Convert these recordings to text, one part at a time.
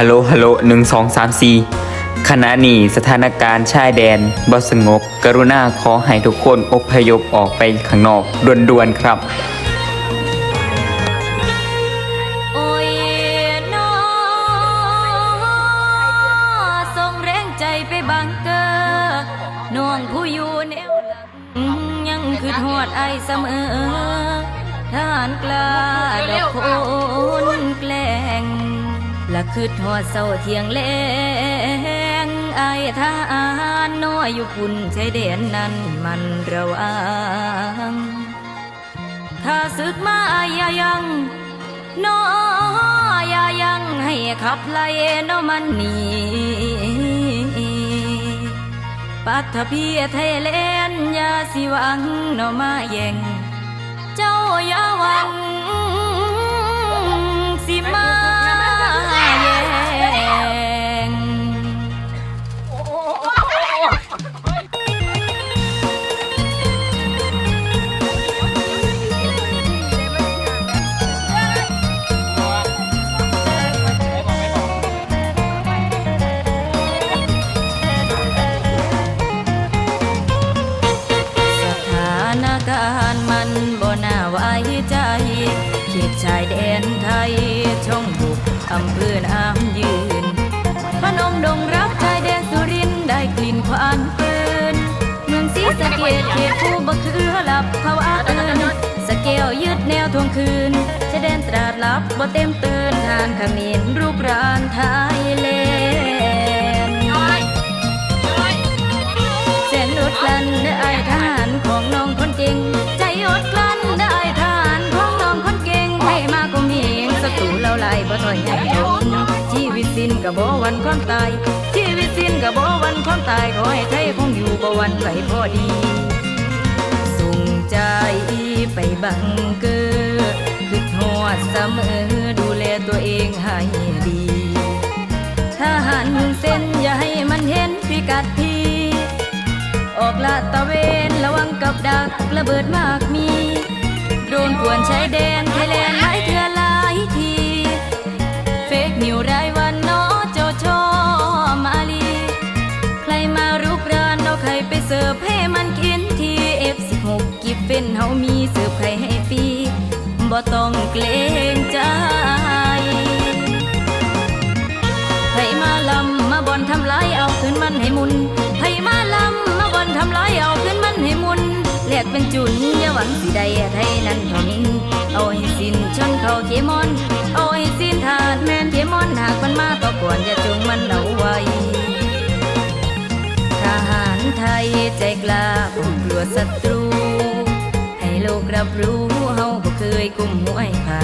ฮัลโหลฮัลโหลหนึ่งสองสามสี่ขณะนี้สถานการณ์ชายแดนบสงบ กรุณาขอให้ทุกคนอพยพออกไปข้างนอกด่วนๆครับน้องแรงใจไปบังเกอน้องผู้อยู่แนวยังคือหอดไอเสมอทารกล้าดอกโค ละคือทอดเศร้าเทียงแลงไอทารน้อยอยู่ปุ่นชายแดนนั้นมันระวังถ้าศึกมาอย่ายังน้ออย่ายังให้ขับไล่น้อมันหนีปัทภีไทยแลนยาสิวังน้อมาแย่ง การมันบ่น่าไว้ใจเขตชายแดนไทย ช่องบุกอำเภอน้ำยืนพนมดงรับชายแดนสุรินได้กลิ่นควันปืนเมืองศรีสะเกดเขตผู้บ่คือหลับภาวะตื่นสะเกลยึดแนวทวงคืนชายแดนตราดลับบ่เต็มเตื่นทานขมิ้นรูปรานไทย อยใหญ่ทงชีวิตสิ้นกับบ่วันความตาย ชีวิตสิ้นกับบ่วันความตายขอให้ไทยคงอยู่บ่วันไหวพอดี ส่งใจไปบังเกอคือทอดเสมอดูแลตัวเองให้ดีทหารมุ่งเส้นอย่าให้มันเห็นพิกัดพี่ ออกลาดตะเวนระวังกับดักระเบิดมากมี โดนกวนชายแดนไทยแลนด์หลายเทื บ่ต้องเกรงใจไผมาลำมาบอนทำลายเอาขึ้นมันให้มุนไผมาลำมาบอนทำลายเอาขึ้นมันให้มุนแลกเป็นจุนอย่าหวังสิได้ไทยนั้นเท่านินเอาให้สิ้นชนเขาเขมอนเอาให้สิ้นทาดแมนเขมอนหากมันมาต่อก่อนอย่าจงมันเอาไว้ทหารไทยใจกล้าผมกลัวศัตรู โลกรับรู้เฮาบ่เคยกุมหัวให้ใคร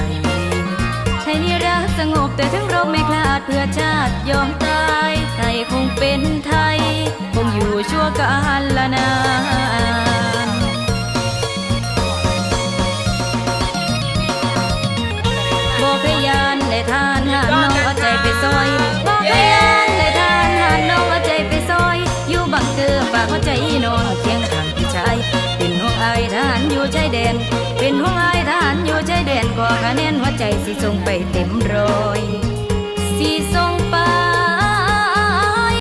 ให้นิรักสงบแต่ทั้งรบไม่คลาดเพื่อชาติยอมตายไทยคงเป็นไทย คงอยู่ชั่วกาลละนานบอกยา น เป็นห่วงอายทหานอยู่ใจเด่นกว่าคะแนนหัวใจสิส่งไปเต็มรอยสิส่ง